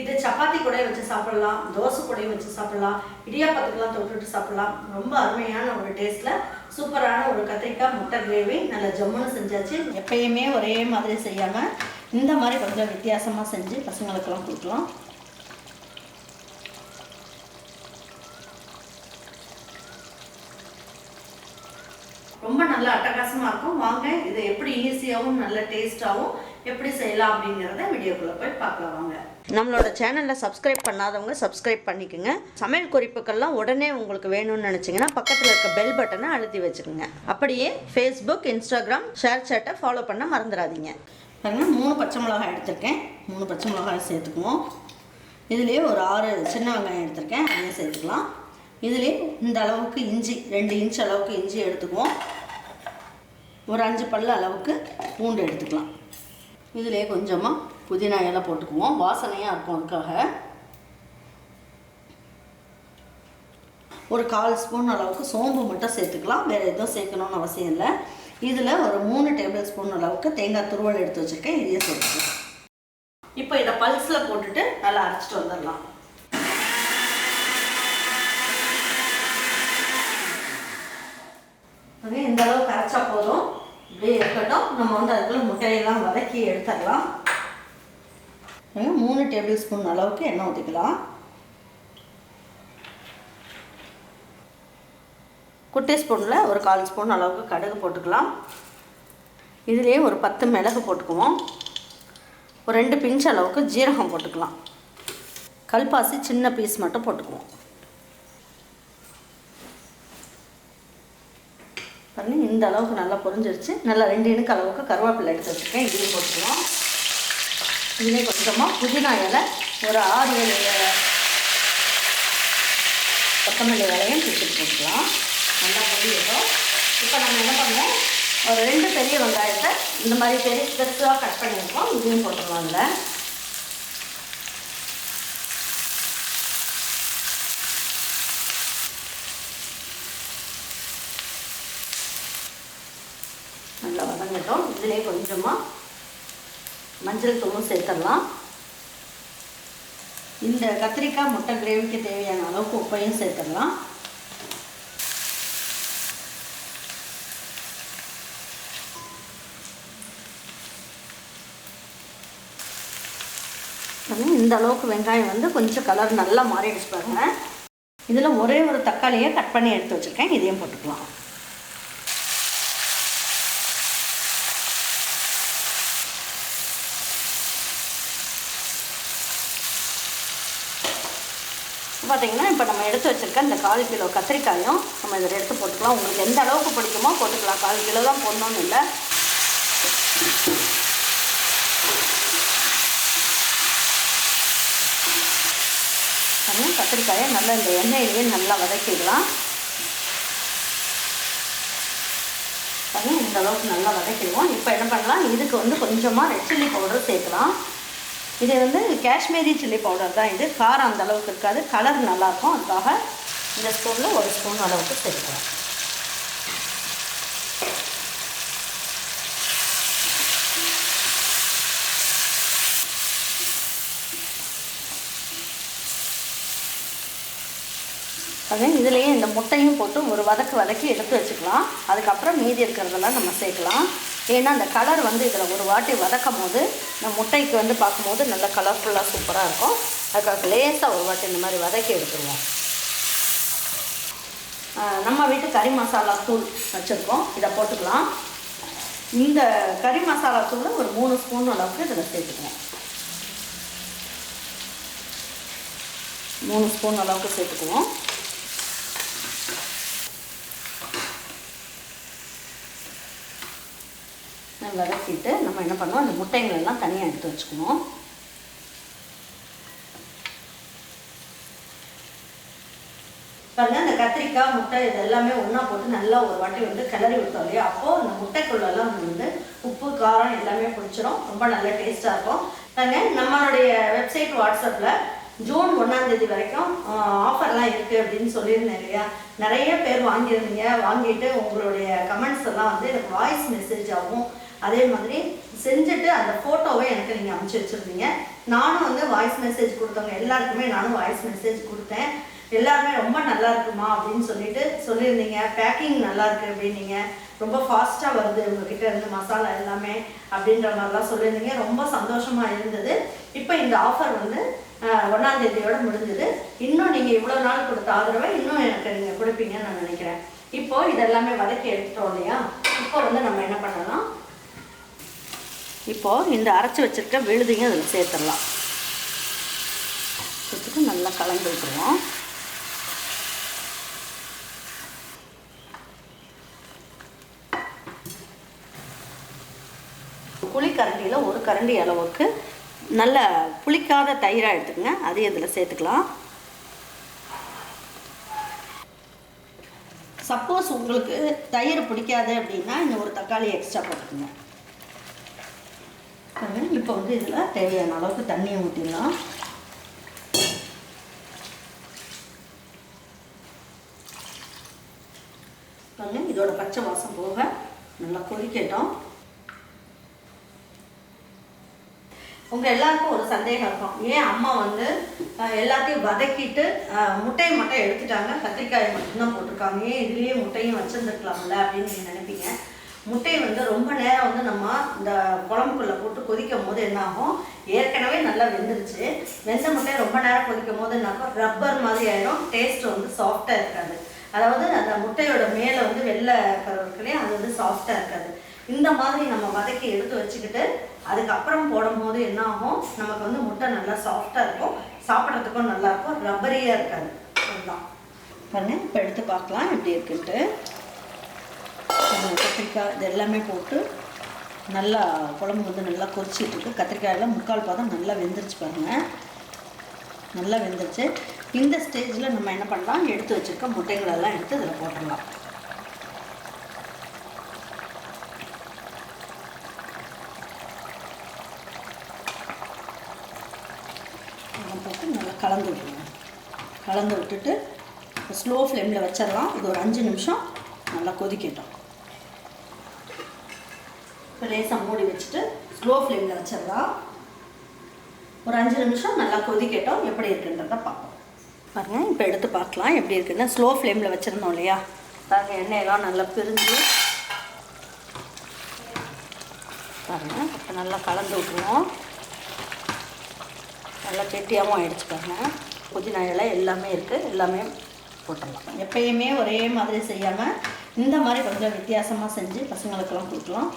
இது சப்பாத்தி கூட வச்சு சாப்பிடலாம் தோசை கூட வச்சு சாப்பிடலாம் இடியாப்பத்துக்கெல்லாம் தொட்டுட்டு சாப்பிடலாம். ரொம்ப அருமையான ஒரு டேஸ்ட்டில் சூப்பரான ஒரு கத்திரிக்காய் முட்டை கிரேவி நல்ல ஜம்முன்னு செஞ்சாச்சு. எப்பயுமே ஒரே மாதிரி செய்யாமல் இந்த மாதிரி கொஞ்சம் வித்தியாசமாக செஞ்சு பசங்களுக்கெல்லாம் கொடுக்கலாம். ரொம்ப நல்லா அட்டகாசமாக இருக்கும். வாங்க இதை எப்படி ஈஸியாகவும் நல்ல டேஸ்ட்டாகவும் எப்படி செய்யலாம் அப்படிங்கிறத வீடியோக்குள்ளே போய் பார்க்கலாம் வாங்க. நம்மளோட சேனலில் சப்ஸ்கிரைப் பண்ணாதவங்க சப்ஸ்கிரைப் பண்ணிக்கோங்க. சமையல் குறிப்புக்கள்லாம் உடனே உங்களுக்கு வேணும்னு நினச்சிங்கன்னா பக்கத்தில் இருக்க பெல் பட்டனை அழுத்தி வச்சுக்கோங்க. அப்படியே ஃபேஸ்புக் இன்ஸ்டாகிராம் ஷேர் சேட்டை ஃபாலோ பண்ண மறந்துடாதீங்க. பாருங்க மூணு பச்சை மிளகாய் எடுத்திருக்கேன். மூணு பச்சை மிளகாய் சேர்த்துக்குவோம். இதுலேயே ஒரு ஆறு சின்ன வெங்காயம் எடுத்திருக்கேன். அதையும் சேர்த்துக்கலாம். இதுலேயே இந்த அளவுக்கு இஞ்சி ரெண்டு இன்ச் அளவுக்கு இஞ்சி எடுத்துக்குவோம். ஒரு அஞ்சு பல்லு அளவுக்கு பூண்டு எடுத்துக்கலாம். இதுலேயே கொஞ்சமாக புதினா இலை போட்டுக்குவோம். வாசனையாக இருக்கும் அதுக்காக. ஒரு கால் ஸ்பூன் அளவுக்கு சோம்பு மட்டும் சேர்த்துக்கலாம். வேறு எதுவும் சேர்க்கணும்னு அவசியம் இல்லை. இதில் ஒரு மூணு டேபிள் ஸ்பூன் அளவுக்கு தேங்காய் துருவல் எடுத்து வச்சுருக்கேன். இதையே சேர்த்துக்கலாம். இப்போ இதை பல்ஸில் போட்டுட்டு நல்லா அரைச்சிட்டு வந்துடலாம். இந்த அளவுக்கு அரைச்சா போதும். இப்படியே இருக்கட்டும். நம்ம வந்து அதுக்குள்ள முட்டையெல்லாம் வதக்கி எடுத்துடலாம். மூணு டேபிள் ஸ்பூன் அளவுக்கு எண்ணெய் ஊற்றிக்கலாம் குட்டி ஸ்பூனில் ஒரு கால் ஸ்பூன் அளவுக்கு கடுகு போட்டுக்கலாம். இதுலேயே ஒரு பத்து மிளகு போட்டுக்குவோம். ஒரு ரெண்டு பிஞ்ச் அளவுக்கு ஜீரகம் போட்டுக்கலாம். கல்பாசி சின்ன பீஸ் மட்டும் போட்டுக்குவோம். பண்ணி இந்த அளவுக்கு நல்லா பொரிஞ்சிருச்சு. நல்லா ரெண்டு இணுக்கு அளவுக்கு கருவேப்பிலை எடுத்து வச்சுருக்கேன். இதையும் போட்டுக்கலாம். இதிலே கொஞ்சமாக புதினா இலை ஒரு ஆறு ஏழு கொத்தமல்லி இலையும் பிடிச்சிட்டு போட்டுக்கலாம். நல்லா பொரியட்டும். இப்போ நம்ம என்ன பண்ணோம் ஒரு ரெண்டு பெரிய வெங்காயத்தை இந்த மாதிரி பெரிய பெருசாக கட் பண்ணியிருக்கோம். இதையும் போட்டுருவோம் அதில் நல்லா வதங்கட்டும் இதிலே கொஞ்சமாக மஞ்சள் தூளும் சேர்த்துடலாம் இந்த கத்திரிக்காய் முட்டை கிரேவிக்கு தேவையான அளவுக்கு உப்பையும் சேர்த்துடலாம் இந்த அளவுக்கு வெங்காயம் வந்து கொஞ்சம் கலர் நல்லா மாறிடுச்சு பாருங்க. இதில் ஒரே ஒரு தக்காளியை கட் பண்ணி எடுத்து வச்சுருக்கேன். இதையும் போட்டுக்கலாம். பார்த்தீங்கன்னா இப்போ நம்ம எடுத்து வச்சுருக்க இந்த கால் கிலோ கத்திரிக்காயும் நம்ம இதில் எடுத்து போட்டுக்கலாம். உங்களுக்கு எந்த அளவுக்கு பிடிக்குமோ போட்டுக்கலாம். கால் கிலோ தான் போடணும்னு இல்லை. அதுவும் கத்திரிக்காயை நல்லா இந்த எண்ணெயிலேயே நல்லா வதக்கிடலாம். அதுவும் இந்த அளவுக்கு நல்லா வதக்கிடுவோம். இப்போ என்ன பண்ணலாம்? இதுக்கு வந்து கொஞ்சமாக ரெட் சில்லி பவுடர் சேர்க்கலாம். இது வந்து காஷ்மீரி சில்லி பவுடர் தான் இது. காரம் அந்த அளவுக்கு இருக்காது. கலர் நல்லாயிருக்கும் அதுக்காக இந்த ஸ்பூனில் ஒரு ஸ்பூன் அளவுக்கு சேர்க்கலாம் அது இதுலேயே இந்த முட்டையும் போட்டு ஒரு வதக்கு வதக்கி எடுத்து வச்சுக்கலாம். அதுக்கப்புறம் மீதி இருக்கிறதெல்லாம் நம்ம சேர்க்கலாம். ஏன்னா அந்த கலர் வந்து இதில் ஒரு வாட்டி வதக்கும் போது நம்ம முட்டைக்கு வந்து பார்க்கும்போது நல்ல கலர்ஃபுல்லாக சூப்பராக இருக்கும். அதுக்காக லேசாக ஒரு வாட்டி இந்த மாதிரி வதக்கி எடுத்துருவோம். நம்ம வீட்டு கறி மசாலா தூள் வச்சுருக்கோம். இதை போட்டுக்கலாம். இந்த கறி மசாலா தூளை ஒரு மூணு ஸ்பூன் அளவுக்கு இதில் சேர்த்துக்குவோம். மூணு ஸ்பூன் அளவுக்கு சேர்த்துக்குவோம். வதக்கிட்டு நம்ம என்ன பண்ணுவோம் அந்த முட்டைகள் எல்லாம் தனியாக எடுத்து வச்சுக்கணும். பாருங்க இந்த கத்திரிக்காய் முட்டை இது எல்லாமே ஒன்றா போட்டு நல்லா ஒரு வாட்டி வந்து கிளறி விட்டோம் இல்லையா? அப்போது அந்த முட்டைக்குள்ளெல்லாம் வந்து உப்பு காரம் எல்லாமே பிடிச்சிரும். ரொம்ப நல்ல டேஸ்ட்டாக இருக்கும். பாருங்க நம்மளுடைய வெப்சைட் வாட்ஸ்அப்பில் ஜூன் ஒன்றாம் தேதி வரைக்கும் ஆஃபர்லாம் இருக்குது அப்படின்னு சொல்லியிருந்தேன் இல்லையா? நிறைய பேர் வாங்கியிருந்தீங்க. வாங்கிட்டு உங்களுடைய கமெண்ட்ஸ் எல்லாம் வந்து எனக்கு வாய்ஸ் மெசேஜ் ஆகும் அதே மாதிரி செஞ்சுட்டு அந்த ஃபோட்டோவை எனக்கு நீங்கள் அமுச்சு வச்சுருந்தீங்க. நானும் வந்து வாய்ஸ் மெசேஜ் கொடுத்தவங்க எல்லாருக்குமே நானும் வாய்ஸ் மெசேஜ் கொடுத்தேன். எல்லாருமே ரொம்ப நல்லா இருக்குமா அப்படின்னு சொல்லிட்டு சொல்லியிருந்தீங்க. பேக்கிங் நல்லா இருக்கு அப்படின்னீங்க. ரொம்ப ஃபாஸ்ட்டாக வருது உங்ககிட்ட இருந்து மசாலா எல்லாமே அப்படின்ற மாதிரிலாம் சொல்லியிருந்தீங்க. ரொம்ப சந்தோஷமா இருந்தது. இப்போ இந்த ஆஃபர் வந்து ஆஹ், தேதியோட முடிஞ்சது. இன்னும் நீங்கள் இவ்வளோ நாள் கொடுத்த ஆதரவை இன்னும் எனக்கு நீங்கள் கொடுப்பீங்கன்னு நான் நினைக்கிறேன். இப்போ இதெல்லாமே வதக்கி எடுத்துட்டோம் இல்லையா? இப்போ வந்து நம்ம என்ன பண்ணலாம்? இப்போது இந்த அரைச்சி வச்சிருக்க விழுதையும் அதில் சேர்த்துடலாம். சேர்த்துட்டு நல்லா கலந்து விட்டுருவோம் புளி ஒரு கரண்டி அளவுக்கு நல்ல புளிக்காத தயிராக எடுத்துக்கங்க. அதையும் இதில் சேர்த்துக்கலாம். சப்போஸ் உங்களுக்கு தயிர் பிடிக்காது அப்படின்னா இந்த ஒரு தக்காளி எக்ஸ்ட்ரா போட்டுக்கோங்க. இப்போ வந்து இதில் தேவையான அளவுக்கு தண்ணியை ஊற்றிடலாம் பாருங்கள் இதோட பச்சை வாசம் போக நல்லா கொதிக்கட்டும். உங்கள் எல்லாருக்கும் ஒரு சந்தேகம் இருக்கும். ஏன் அம்மா வந்து எல்லாத்தையும் வதக்கிட்டு முட்டையை மட்டும் எடுத்துட்டாங்க? கத்திரிக்காயை மட்டும்தான் போட்டிருக்காங்க. ஏன் இதுலேயே முட்டையும் வச்சுருந்துருக்கலாம்ல அப்படின்னு நீங்கள் நினைப்பீங்க. முட்டையை வந்து ரொம்ப நேரம் வந்து நம்ம இந்த குழம்புக்குள்ளே போட்டு கொதிக்கும் போது என்னாகும்? ஏற்கனவே நல்லா வெந்துருச்சு. வெந்த முட்டையை ரொம்ப நேரம் கொதிக்கும் போது என்ன ஆகும் ரப்பர் மாதிரி ஆயிரும். டேஸ்ட் வந்து சாஃப்டாக இருக்காது. அதாவது அந்த முட்டையோட மேலே வந்து வெள்ளை கரு அது வந்து சாஃப்டாக இருக்காது. இந்த மாதிரி நம்ம வதக்கி எடுத்து வச்சுக்கிட்டு அதுக்கப்புறம் போடும்போது என்ன ஆகும் நமக்கு வந்து முட்டை நல்லா சாஃப்டாக இருக்கும். சாப்பிட்றதுக்கும் நல்லாயிருக்கும் ரப்பரியாக இருக்காது. அதுதான் பாருங்க. இப்போ எடுத்து பார்க்கலாம். எப்படி இருக்குன்ட்டு. கத்திரிக்காய் இது எல்லாமே போட்டு நல்லா குழம்பு வந்து நல்லா கொதிச்சிட்டு இருக்கு. கத்திரிக்காயெல்லாம் முக்கால் பாதம் நல்லா வெந்துருச்சு பாருங்கள் நல்லா வெந்துருச்சு. இந்த ஸ்டேஜில் நம்ம என்ன பண்ணலாம்? எடுத்து வச்சிருக்க முட்டைகளெல்லாம் எடுத்து இதில் போட்டுடலாம். போட்டு நல்லா கலந்து விட்டுருங்க கலந்து விட்டுட்டு ஸ்லோ ஃப்ளேமில் வச்சிடலாம். இது ஒரு அஞ்சு நிமிஷம் நல்லா கொதிக்கட்டும். இப்போ லேசாக மூடி வச்சுட்டு ஸ்லோ ஃப்ளேமில் வச்சிடலாம். ஒரு அஞ்சு நிமிஷம் நல்லா கொதிக்கட்டும். எப்படி இருக்குன்றத பார்ப்போம். பாருங்கள் இப்போ எடுத்து பார்க்கலாம். எப்படி இருக்குன்னு ஸ்லோ ஃப்ளேமில் வச்சுருந்தோம் இல்லையா? பாருங்க எண்ணெயெல்லாம் நல்லா பிரிஞ்சு. பாருங்கள் இப்போ நல்லா கலந்து விட்டுருவோம். நல்லா கெட்டியாகவும் ஆயிடுச்சு பாருங்க. புதினா இலை எல்லாமே இருக்குது எல்லாமே போட்டுடலாம். எப்பயுமே ஒரே மாதிரி செய்யாமல் இந்த மாதிரி கொஞ்சம் வித்தியாசமாக செஞ்சு பசங்களுக்கெல்லாம் கொடுக்கலாம்.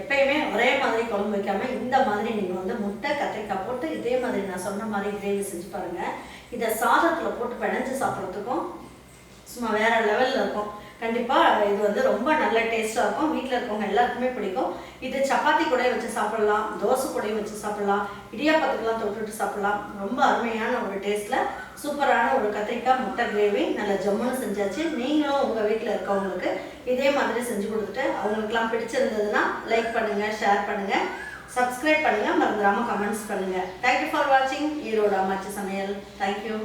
எப்பயுமே ஒரே மாதிரி குழம்பு வைக்காம இந்த மாதிரி நீங்கள் வந்து முட்டை கத்திரிக்காய் போட்டு இதே மாதிரி நான் சொன்ன மாதிரி கிரேவி செஞ்சு பாருங்கள் இதை சாதத்தில் போட்டு பிணைஞ்சு சாப்பிட்றதுக்கும் சும்மா வேறு லெவலில் இருக்கும். கண்டிப்பாக இது வந்து ரொம்ப நல்ல டேஸ்ட்டாக இருக்கும். வீட்டில் இருக்கவங்க எல்லாருக்குமே பிடிக்கும். இது சப்பாத்தி கூட வச்சு சாப்பிடலாம் தோசை கூடயும் வச்சு சாப்பிடலாம் இடியாப்பத்துக்கெல்லாம் தொட்டுட்டு சாப்பிடலாம். ரொம்ப அருமையான ஒரு டேஸ்ட்டில் சூப்பரான ஒரு கத்திரிக்காய் முட்டை கிரேவி நல்ல ஜம்முன்னு செஞ்சாச்சு. நீங்களும் உங்கள் வீட்டில் இருக்கவங்களுக்கு இதே மாதிரி செஞ்சு கொடுத்துட்டு அவங்களுக்குலாம் பிடிச்சிருந்ததுன்னா லைக் பண்ணுங்கள் ஷேர் பண்ணுங்கள் சப்ஸ்கிரைப் பண்ணுங்கள் மறந்துடாமல் கமெண்ட்ஸ் பண்ணுங்கள் தேங்க்யூ ஃபார் வாட்சிங் ஈரோடு அம்மாச்சி சமையல். தேங்க்யூ